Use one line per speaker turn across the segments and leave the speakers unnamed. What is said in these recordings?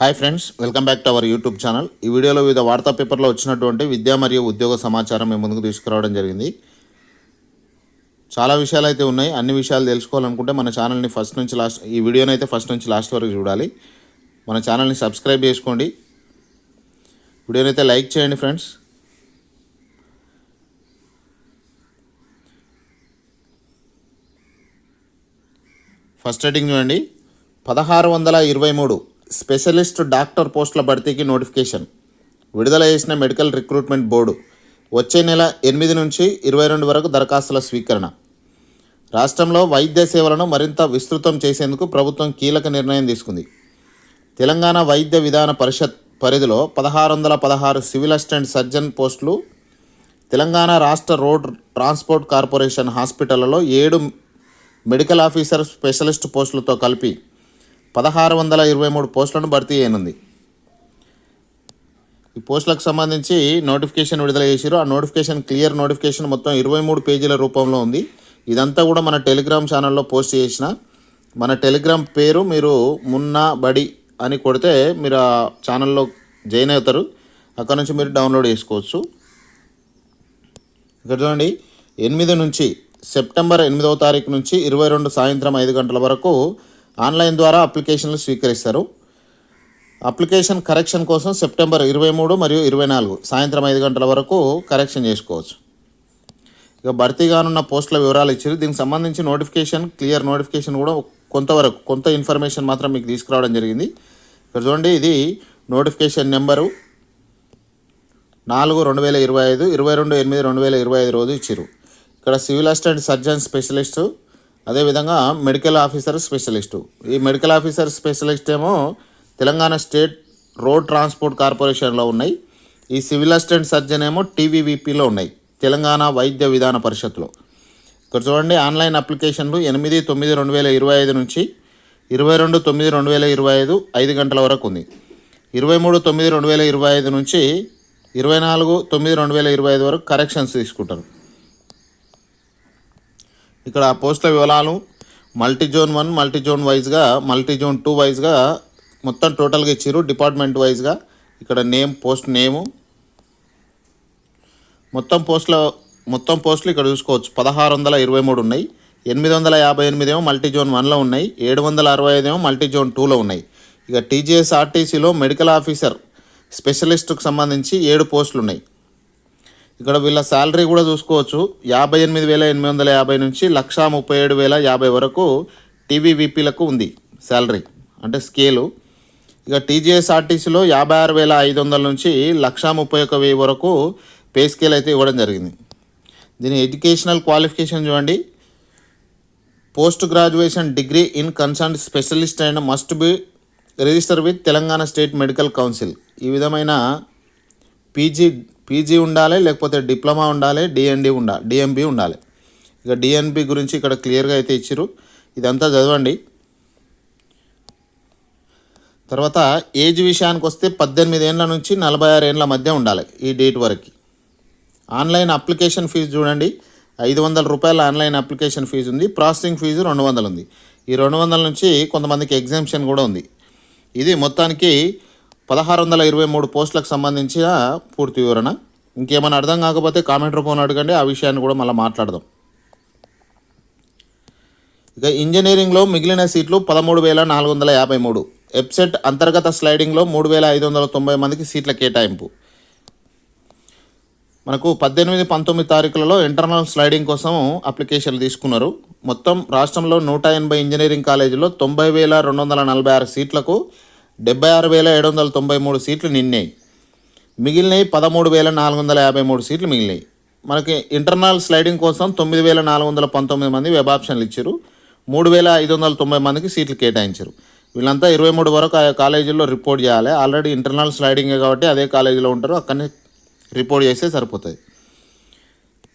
Hi friends welcome back to our YouTube channel ఈ వీడియోలో వివిధ వార్తా పేపర్లో వచ్చినటువంటి విద్య మరియు ఉద్యోగ సమాచారం మేము ముందుకు తీసుకురావడం జరిగింది. చాలా విషయాలు అయితే ఉన్నాయి. అన్ని విషయాలు తెలుసుకోవాలనుకుంటే మన ఛానల్ని ఫస్ట్ నుంచి లాస్ట్ ఈ వీడియోని అయితే ఫస్ట్ నుంచి లాస్ట్ వరకు చూడాలి. మన ఛానల్ని సబ్స్క్రైబ్ చేసుకోండి. వీడియోని అయితే లైక్ చేయండి ఫ్రెండ్స్ ఫస్ట్ రేటింగ్ చూడండి. పదహారు వందల ఇరవై మూడు. స్పెషలిస్ట్ డాక్టర్ పోస్టుల భర్తీకి నోటిఫికేషన్. విడుదల చేసిన మెడికల్ రిక్రూట్మెంట్ బోర్డు వచ్చే నెల ఎనిమిది నుంచి ఇరవై రెండు వరకు దరఖాస్తుల స్వీకరణ. రాష్ట్రంలో వైద్య సేవలను మరింత విస్తృతం చేసేందుకు ప్రభుత్వం కీలక నిర్ణయం తీసుకుంది. తెలంగాణ వైద్య విధాన పరిషత్ పరిధిలో పదహారు వందల పదహారు సివిల్ అసిస్టెంట్ సర్జన్ పోస్టులు తెలంగాణ రాష్ట్ర రోడ్ ట్రాన్స్పోర్ట్ కార్పొరేషన్ హాస్పిటళ్ళలో ఏడు మెడికల్ ఆఫీసర్ స్పెషలిస్ట్ పోస్టులతో కలిపి పదహారు వందల ఇరవై మూడు పోస్టులను భర్తీ అయినది ఈ పోస్టులకు సంబంధించి నోటిఫికేషన్ విడుదల చేశారు ఆ నోటిఫికేషన్ క్లియర్ నోటిఫికేషన్ మొత్తం ఇరవై మూడు పేజీల రూపంలో ఉంది. ఇదంతా కూడా మన టెలిగ్రామ్ ఛానల్లో పోస్ట్ చేసిన మన టెలిగ్రామ్ పేరు మీరు మున్నా బడి అని కొడితే మీరు ఆ ఛానల్లో జాయిన్ అవుతారు. అక్కడ నుంచి మీరు డౌన్లోడ్ చేసుకోవచ్చు. ఇక్కడ చూడండి ఎనిమిది నుంచి సెప్టెంబర్ ఎనిమిదవ తారీఖు నుంచి ఇరవై రెండు సాయంత్రం ఐదు గంటల వరకు ఆన్లైన్ ద్వారా అప్లికేషన్లు స్వీకరిస్తారు. అప్లికేషన్ కరెక్షన్ కోసం సెప్టెంబర్ ఇరవై మూడు మరియు ఇరవై నాలుగు సాయంత్రం ఐదు గంటల వరకు కరెక్షన్ చేసుకోవచ్చు. ఇక భర్తీ కానున్న పోస్టుల వివరాలు ఇచ్చారు. దీనికి సంబంధించి నోటిఫికేషన్ క్లియర్ నోటిఫికేషన్ కూడా కొంతవరకు కొంత ఇన్ఫర్మేషన్ మాత్రం మీకు తీసుకురావడం జరిగింది. ఇక్కడ చూడండి ఇది నోటిఫికేషన్ నెంబరు నాలుగు రెండు వేల ఇరవై ఐదు ఇరవై రెండు ఎనిమిది రెండు వేల ఇరవై ఐదు రోజు ఇచ్చారు ఇక్కడ సివిల్ అసిస్టెంట్ సర్జన్ స్పెషలిస్టు అదేవిధంగా మెడికల్ ఆఫీసర్ స్పెషలిస్టు. ఈ మెడికల్ ఆఫీసర్ స్పెషలిస్ట్ ఏమో తెలంగాణ స్టేట్ రోడ్ ట్రాన్స్పోర్ట్ కార్పొరేషన్లో ఉన్నాయి. ఈ సివిల్ అసిస్టెంట్ సర్జన్ ఏమో టీవీవీపీలో ఉన్నాయి. తెలంగాణ వైద్య విధాన పరిషత్లో ఇక్కడ చూడండి ఆన్లైన్ అప్లికేషన్లు ఎనిమిది తొమ్మిది రెండు వేల ఇరవై ఐదు నుంచి ఇరవై రెండు తొమ్మిది రెండు వేల ఇరవై ఐదు ఐదు గంటల వరకు ఉంది. ఇరవై మూడు తొమ్మిది రెండు వేల ఇరవై ఐదు నుంచి ఇరవై నాలుగు తొమ్మిది రెండు వేల ఇరవై ఐదు వరకు కరెక్షన్స్ తీసుకుంటారు. ఇక్కడ పోస్టుల వివరాలు multi zone one multi zone వైజ్గా మల్టీ జోన్ టూ వైజ్గా మొత్తం టోటల్గా ఇచ్చారు డిపార్ట్మెంట్ వైజ్గా ఇక్కడ నేమ్ పోస్ట్ నేము. మొత్తం పోస్టుల మొత్తం పోస్టులు ఇక్కడ చూసుకోవచ్చు. పదహారు వందల ఇరవై మూడు ఉన్నాయి. ఎనిమిది వందల యాభై ఎనిమిది ఏమో మల్టీ జోన్ వన్లో ఉన్నాయి. ఏడు వందల అరవై ఐదు ఏమో మల్టీ జోన్ టూలో ఉన్నాయి. ఇక టీజీఎస్ ఆర్టీసీలో మెడికల్ ఆఫీసర్ స్పెషలిస్ట్కు సంబంధించి ఏడు పోస్టులు ఉన్నాయి ఇక్కడ వీళ్ళ శాలరీ కూడా చూసుకోవచ్చు. యాభై ఎనిమిది వేల ఎనిమిది వందల యాభై నుంచి లక్షా ముప్పై ఏడు వేల యాభై వరకు టీవీవీపీలకు ఉంది శాలరీ అంటే స్కేలు. ఇక టీజీఎస్ ఆర్టీసీలో యాభై ఆరు వేల ఐదు వందల నుంచి లక్షా ముప్పై ఒక వెయ్యి వరకు పే స్కేల్ అయితే ఇవ్వడం జరిగింది. దీని ఎడ్యుకేషనల్ క్వాలిఫికేషన్ చూడండి. Post graduation degree in concern specialist and must be register with Telangana state medical council. ఈ విధమైన పీజీ పీజీ ఉండాలి లేకపోతే డిప్లొమా ఉండాలి డిఎన్డి ఉండాలి డిఎంబి ఉండాలి. ఇక డిఎన్బి గురించి ఇక్కడ క్లియర్గా అయితే ఇచ్చారు ఇదంతా చదవండి. తర్వాత ఏజ్ విషయానికి వస్తే పద్దెనిమిది ఏళ్ళ నుంచి నలభై ఆరు ఏళ్ళ మధ్య ఉండాలి ఈ డేట్ వరకు. ఆన్లైన్ అప్లికేషన్ ఫీజు చూడండి. ఐదు వందల రూపాయల ఆన్లైన్ అప్లికేషన్ ఫీజు ఉంది. ప్రాసెసింగ్ ఫీజు రెండు వందలు ఉంది. ఈ రెండు వందల నుంచి కొంతమందికి ఎగ్జామ్షన్ కూడా ఉంది. ఇది మొత్తానికి పదహారు వందల ఇరవై మూడు పోస్టులకు సంబంధించిన పూర్తి వివరణ. ఇంకేమైనా అర్థం కాకపోతే కామెంట్ రూపంలో అడగండి ఆ విషయాన్ని కూడా మళ్ళీ మాట్లాడదాం. ఇక ఇంజనీరింగ్లో మిగిలిన సీట్లు పదమూడు వేల నాలుగు వందల యాభై మూడు. ఎప్సెట్ అంతర్గత స్లైడింగ్లో మూడు వేల ఐదు వందల తొంభై మందికి సీట్ల కేటాయింపు. మనకు పద్దెనిమిది పంతొమ్మిది తారీఖులలో ఇంటర్నల్ స్లైడింగ్ కోసం అప్లికేషన్లు తీసుకున్నారు. మొత్తం రాష్ట్రంలో నూట ఎనభై ఇంజనీరింగ్ కాలేజీలో తొంభై వేల రెండు వందల నలభై ఆరు సీట్లకు డెబ్బై ఆరు వేల ఏడు వందల తొంభై మూడు సీట్లు నిన్నాయి. మిగిలినవి పదమూడు వేల నాలుగు వందల యాభై మూడు సీట్లు మిగిలినాయి. మనకి ఇంటర్నల్ స్లైడింగ్ కోసం తొమ్మిది వేల నాలుగు వందల పంతొమ్మిది మంది వెబ్ ఆప్షన్లు ఇచ్చారు. మూడు వేల ఐదు వందల తొంభై మందికి సీట్లు కేటాయించారు. వీళ్ళంతా ఇరవై మూడు వరకు ఆ కాలేజీలో రిపోర్ట్ చేయాలి. ఆల్రెడీ ఇంటర్నల్ స్లైడింగే కాబట్టి అదే కాలేజీలో ఉంటారు. అక్కడనే రిపోర్ట్ చేస్తే సరిపోతుంది.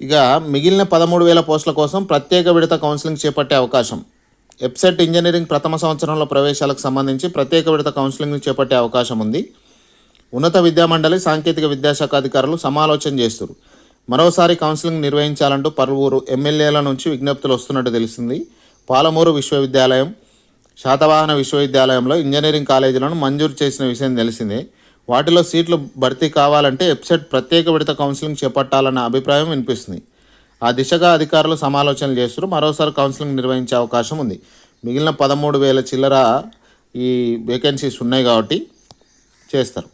ఇక మిగిలిన పదమూడు వేల పోస్టుల కోసం ప్రత్యేక విడత కౌన్సిలింగ్ చేపట్టే అవకాశం. ఎప్సెట్ ఇంజనీరింగ్ ప్రథమ సంవత్సరంలో ప్రవేశాలకు సంబంధించి ప్రత్యేక విడత కౌన్సిలింగ్ చేపట్టే అవకాశం ఉంది. ఉన్నత విద్యామండలి సాంకేతిక విద్యాశాఖ అధికారులు సమాలోచన చేస్తారు. మరోసారి కౌన్సిలింగ్ నిర్వహించాలంటూ పలువురు ఎమ్మెల్యేల నుంచి విజ్ఞప్తులు వస్తున్నట్టు తెలిసింది. పాలమూరు విశ్వవిద్యాలయం శాతవాహన విశ్వవిద్యాలయంలో ఇంజనీరింగ్ కాలేజీలను మంజూరు చేసిన విషయం తెలిసిందే. వాటిలో సీట్లు భర్తీ కావాలంటే ఎప్సెట్ ప్రత్యేక విడత కౌన్సిలింగ్ చేపట్టాలన్న అభిప్రాయం వినిపిస్తుంది. ఆ దిశగా అధికారులు సమాలోచనలు చేస్తారు మరోసారి కౌన్సిలింగ్ నిర్వహించే అవకాశం ఉంది. మిగిలిన పదమూడు వేల చిల్లర ఈ వేకెన్సీస్ ఉన్నాయి కాబట్టి చేస్తారు.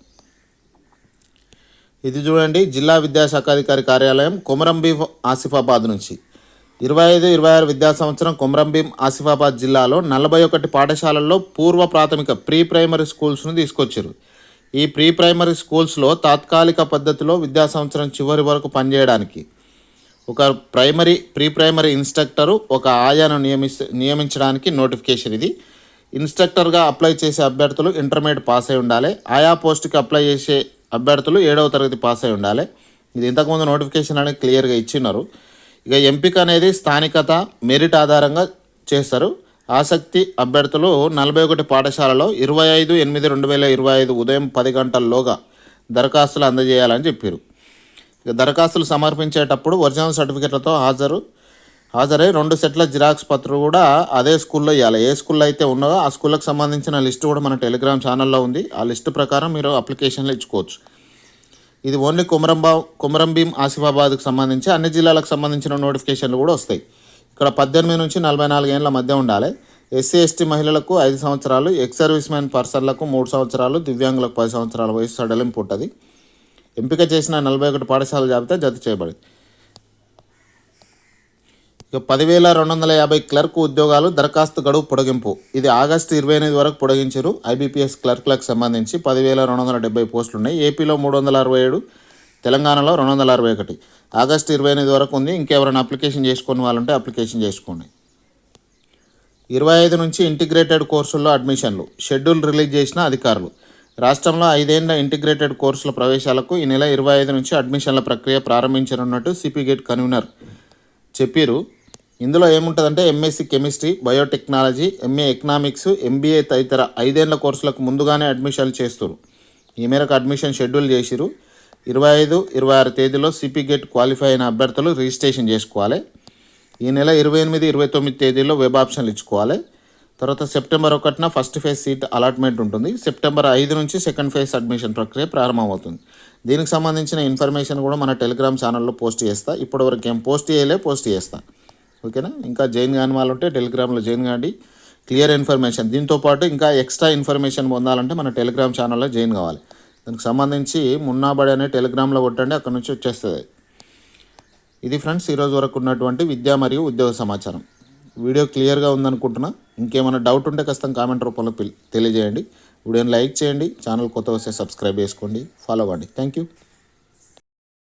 ఇది చూడండి. జిల్లా విద్యాశాఖ అధికారి కార్యాలయం కొమరంభీం ఆసిఫాబాద్ నుంచి. ఇరవై ఐదు ఇరవై ఆరు విద్యా సంవత్సరం కొమరంభీం ఆసిఫాబాద్ జిల్లాలో నలభై ఒకటి పాఠశాలల్లో పూర్వ ప్రాథమిక ప్రీ ప్రైమరీ స్కూల్స్ను తీసుకొచ్చారు. ఈ ప్రీ ప్రైమరీ స్కూల్స్లో తాత్కాలిక పద్ధతిలో విద్యా సంవత్సరం చివరి వరకు పనిచేయడానికి ఒక ప్రైమరీ ప్రీ ప్రైమరీ ఇన్స్ట్రక్టరు ఒక ఆయాను నియమిస్ నియమించడానికి నోటిఫికేషన్ ఇది. ఇన్స్ట్రక్టర్గా అప్లై చేసే అభ్యర్థులు ఇంటర్మీడియట్ పాస్ అయి ఉండాలి. ఆయా పోస్ట్కి అప్లై చేసే అభ్యర్థులు ఏడవ తరగతి పాస్ అయి ఉండాలి. ఇది ఇంతకుముందు నోటిఫికేషన్ అనేది క్లియర్గా ఇచ్చినారు ఇక ఎంపిక అనేది స్థానికత మెరిట్ ఆధారంగా చేస్తారు. ఆసక్తి అభ్యర్థులు నలభై ఒకటి పాఠశాలలో ఇరవై ఐదు ఎనిమిది రెండు వేల ఇరవై ఐదు ఉదయం పది గంటల్లోగా దరఖాస్తులు అందజేయాలని చెప్పారు. దరఖాస్తులు సమర్పించేటప్పుడు ఒరిజినల్ సర్టిఫికెట్లతో హాజరు హాజరై రెండు సెట్ల జిరాక్స్ పత్రం కూడా అదే స్కూల్లో ఇవ్వాలి ఏ స్కూల్లో అయితే ఉన్నదో ఆ స్కూళ్ళకి సంబంధించిన లిస్ట్ కూడా మన టెలిగ్రామ్ ఛానల్లో ఉంది. ఆ లిస్టు ప్రకారం మీరు అప్లికేషన్లు ఇచ్చుకోవచ్చు. ఇది ఓన్లీ కుమరంబా కుమరంభీం ఆసిఫాబాద్కు సంబంధించి అన్ని జిల్లాలకు సంబంధించిన నోటిఫికేషన్లు కూడా వస్తాయి. ఇక్కడ పద్దెనిమిది నుంచి నలభై నాలుగు ఏళ్ళ మధ్య ఉండాలి. ఎస్సీ ఎస్టీ మహిళలకు ఐదు సంవత్సరాలు ఎక్స్ సర్వీస్ మ్యాన్ పర్సన్లకు మూడు సంవత్సరాలు దివ్యాంగులకు పది సంవత్సరాల వయసు సడలింపు ఉంటుంది. ఎంపిక చేసిన నలభై ఒకటి పాఠశాల జాబితా జత చేయబడింది. ఇక పదివేల రెండు వందల యాభై క్లర్క్ ఉద్యోగాలు దరఖాస్తు గడువు పొడిగింపు. ఇది ఆగస్టు ఇరవై ఎనిమిది వరకు పొడిగించారు. ఐబీపీఎస్ క్లర్క్లకు సంబంధించి పదివేల రెండు వందల డెబ్బై పోస్టులు ఉన్నాయి ఏపీలో మూడు వందల అరవై ఏడు తెలంగాణలో రెండు వందల అరవై ఒకటి. ఆగస్టు ఇరవై ఎనిమిది వరకు ఉంది. ఇంకెవరైనా అప్లికేషన్ చేసుకుని వాళ్ళంటే అప్లికేషన్ చేసుకోండి. ఇరవై ఐదు నుంచి ఇంటిగ్రేటెడ్ కోర్సుల్లో అడ్మిషన్లు. షెడ్యూల్ రిలీజ్ చేసిన అధికారులు. రాష్ట్రంలో ఐదేళ్ళ ఇంటిగ్రేటెడ్ కోర్సుల ప్రవేశాలకు ఈ నెల ఇరవై ఐదు నుంచి అడ్మిషన్ల ప్రక్రియ ప్రారంభించనున్నట్టు సిపి గేట్ కన్వీనర్ చెప్పారు ఇందులో ఏముంటుందంటే MSc chemistry biotechnology MA economics MBA తదితర ఐదేళ్ళ కోర్సులకు ముందుగానే అడ్మిషన్లు చేస్తారు ఈ మేరకు అడ్మిషన్ షెడ్యూల్ చేసిరు ఇరవై ఐదు ఇరవై ఆరు తేదీలో సిపి గేట్ క్వాలిఫై అయిన అభ్యర్థులు రిజిస్ట్రేషన్ చేసుకోవాలి. ఈ నెల ఇరవై ఎనిమిది ఇరవై తొమ్మిది తేదీలో వెబ్ ఆప్షన్లు ఇచ్చుకోవాలి. తర్వాత సెప్టెంబర్ ఒకటిన ఫస్ట్ ఫేజ్ సీట్ అలాట్మెంట్ ఉంటుంది. సెప్టెంబర్ ఐదు నుంచి సెకండ్ ఫేజ్ అడ్మిషన్ ప్రక్రియ ప్రారంభమవుతుంది. దీనికి సంబంధించిన ఇన్ఫర్మేషన్ కూడా మన టెలిగ్రామ్ ఛానల్లో పోస్ట్ చేస్తా. ఇప్పటివరకు ఏం పోస్ట్ చేయలే పోస్ట్ చేస్తా. ఓకేనా? ఇంకా జైన్ కాని వాళ్ళు ఉంటే టెలిగ్రామ్లో జైన్ కాండి క్లియర్ ఇన్ఫర్మేషన్. దీంతో పాటు ఇంకా ఎక్స్ట్రా ఇన్ఫర్మేషన్ పొందాలంటే మన టెలిగ్రామ్ ఛానల్లో జైన్ కావాలి. దానికి సంబంధించి మున్నాబడి అనే టెలిగ్రామ్లో కొట్టండి అక్కడ నుంచి వచ్చేస్తుంది. ఇది ఫ్రెండ్స్ ఈరోజు వరకు ఉన్నటువంటి విద్య మరియు ఉద్యోగ సమాచారం. వీడియో క్లియర్గా ఉందనుకుంటున్నా. ఇంకేమైనా డౌట్ ఉంటే ఖచ్చితంగా కామెంట్ రూపంలో తెలియజేయండి. వీడియోని లైక్ చేయండి. ఛానల్ కొత్త వస్తే సబ్స్క్రైబ్ చేసుకోండి. ఫాలో అవ్వండి. Thank you